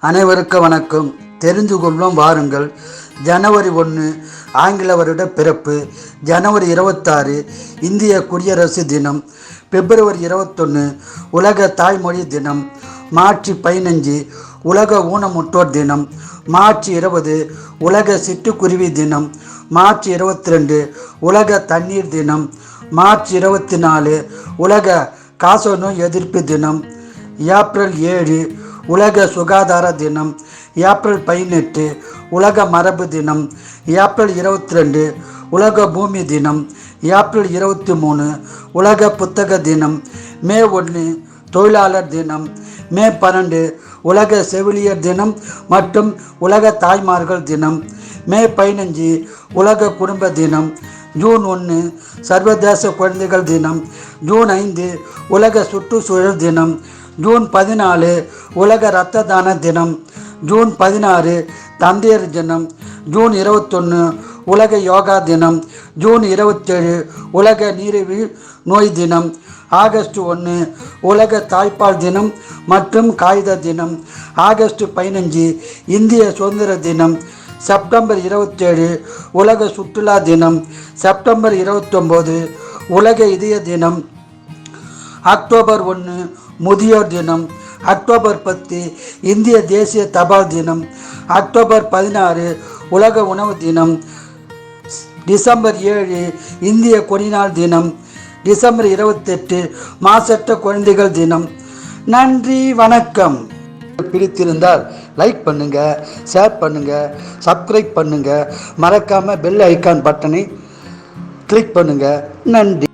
அனைவருக்கும் வணக்கம். தெரிந்து கொள்ளும் வாருங்கள். ஜனவரி ஒன்று ஆங்கில வருட பிறப்பு. ஜனவரி இருபத்தாறு இந்திய குடியரசு தினம். பிப்ரவரி இருபத்தொன்று உலக தாய்மொழி தினம். மார்ச் பதினஞ்சு உலக ஊனமுற்றோர் தினம். மார்ச் இருபது உலக சிட்டுக்குருவி தினம். மார்ச் இருபத்தி ரெண்டு உலக தண்ணீர் தினம். மார்ச் இருபத்தி நாலு உலக காசநோய் எதிர்ப்பு தினம். ஏப்ரல் ஏழு உலக சுகாதார தினம் ஏப்ரல் பதினெட்டு உலக மரபு தினம் ஏப்ரல் இருபத்தி ரெண்டு உலக பூமி தினம் ஏப்ரல் இருபத்தி மூணு உலக புத்தக தினம் மே ஒன்று தொழிலாளர் தினம் மே பன்னெண்டு உலக செவிலியர் தினம் மற்றும் உலக தாய்மார்கள் தினம் மே பதினஞ்சு உலக குடும்ப தினம் ஜூன் ஒன்று சர்வதேச குழந்தைகள் தினம் ஜூன் ஐந்து உலக சுற்றுச்சூழல் தினம் ஜூன் பதினாலு உலக இரத்த தான தினம். ஜூன் பதினாறு தந்தையர் தினம். ஜூன் இருபத்தொன்று உலக யோகா தினம். ஜூன் இருபத்தேழு உலக நீரிழிவு நோய் தினம். ஆகஸ்ட் ஒன்று உலக தாய்ப்பால் தினம் மற்றும் காகித தினம். ஆகஸ்ட் பதினஞ்சு இந்திய சுதந்திர தினம். செப்டம்பர் இருபத்தேழு உலக சுற்றுலா தினம். செப்டம்பர் இருபத்தொம்போது உலக இதய தினம். அக்டோபர் ஒன்று முதியோர் தினம். அக்டோபர் பத்து இந்திய தேசிய தபால் தினம். அக்டோபர் பதினாறு உலக உணவு தினம். டிசம்பர் ஏழு இந்திய கொடிநாள் தினம். டிசம்பர் இருபத்தெட்டு மாசற்ற குழந்தைகள் தினம். நன்றி வணக்கம். பிடித்திருந்தால் லைக் பண்ணுங்க ஷேர் பண்ணுங்க சப்ஸ்கிரைப் பண்ணுங்க. மறக்காம பெல் ஐக்கான் பட்டனை கிளிக் பண்ணுங்க. நன்றி.